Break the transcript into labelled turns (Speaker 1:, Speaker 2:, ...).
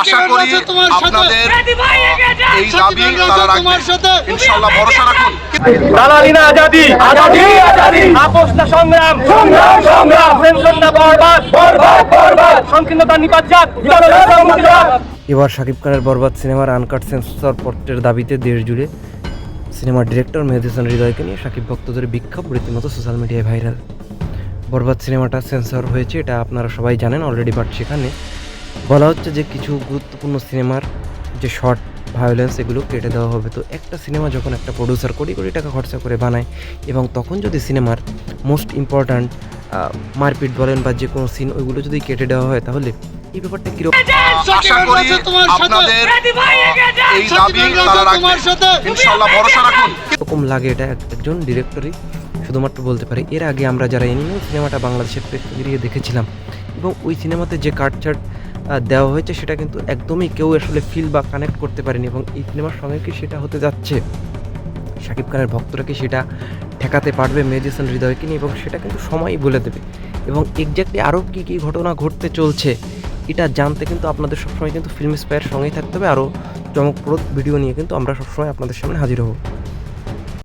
Speaker 1: আশা করি আপনাদের এই দাবি তারা রাখবে ইনশাল্লাহ ভরসা রাখুন।
Speaker 2: দালালি না আজাদি। আজাদি আজাদি। আপোষ না সংগ্রাম। সংগ্রাম সংগ্রাম। পেনশন না বরবাদ। বরবাদ বরবাদ। সংকীর্ণতা নিপাত যাক
Speaker 3: এবার শাকিব খানের বরবাদ সিনেমার আনকাট সেন্সর পত্রের দাবিতে দেশ জুড়ে সিনেমার ডিরেক্টর মেহেদি হাসান হৃদয়কে নিয়ে শাকিব ভক্তদের বিক্ষোভ রীতিমতো সোশ্যাল মিডিয়ায় ভাইরাল। বরবাদ সিনেমাটা সেন্সর হয়েছে এটা আপনারা সবাই জানেন অলরেডি বাট সেখানে বলা হচ্ছে যে কিছু গুরুত্বপূর্ণ সিনেমার যে শর্ট ভায়োলেন্স এগুলো কেটে দেওয়া হবে। তো একটা সিনেমা যখন একটা প্রডিউসার কোটি কোটি টাকা খরচা করে বানায় এবং তখন যদি সিনেমার মোস্ট ইম্পর্ট্যান্ট মারপিট বলেন বা যে কোনো সিন ওইগুলো যদি কেটে দেওয়া হয় তাহলে এই ব্যাপারটা কীরকম?
Speaker 1: আশা করি আপনাদের এই দাবি তারা রাখবে ইনশাল্লাহ ভরসা রাখুন।
Speaker 3: এরকম লাগে এটা একজন ডিরেক্টরই শুধুমাত্র বলতে পারে। এর আগে আমরা যারা এনিমেল সিনেমাটা বাংলাদেশের প্রেক্ষাগৃহে দেখেছিলাম এবং ওই সিনেমাতে যে কাটছাট দেওয়া হয়েছে, সেটা কিন্তু একদমই কেউ আসলে ফিল বা কানেক্ট করতে পারেনি এবং এই সিনেমার সঙ্গে কি সেটা হতে যাচ্ছে? শাকিব খানের ভক্তরা কি সেটা ঠেকাতে পারবে মেডিসন হৃদয়কে নিয়ে, এবং সেটা কিন্তু সময়ই বলে দেবে। এবং এক্স্যাক্টলি আরও কী কী ঘটনা ঘটতে চলছে, এটা জানতে কিন্তু আপনাদের সবসময় কিন্তু ফিল্ম স্পায়ের সঙ্গেই থাকতে হবে। আরও চমকপ্রদ ভিডিও নিয়ে কিন্তু আমরা সবসময় আপনাদের সামনে হাজির হব।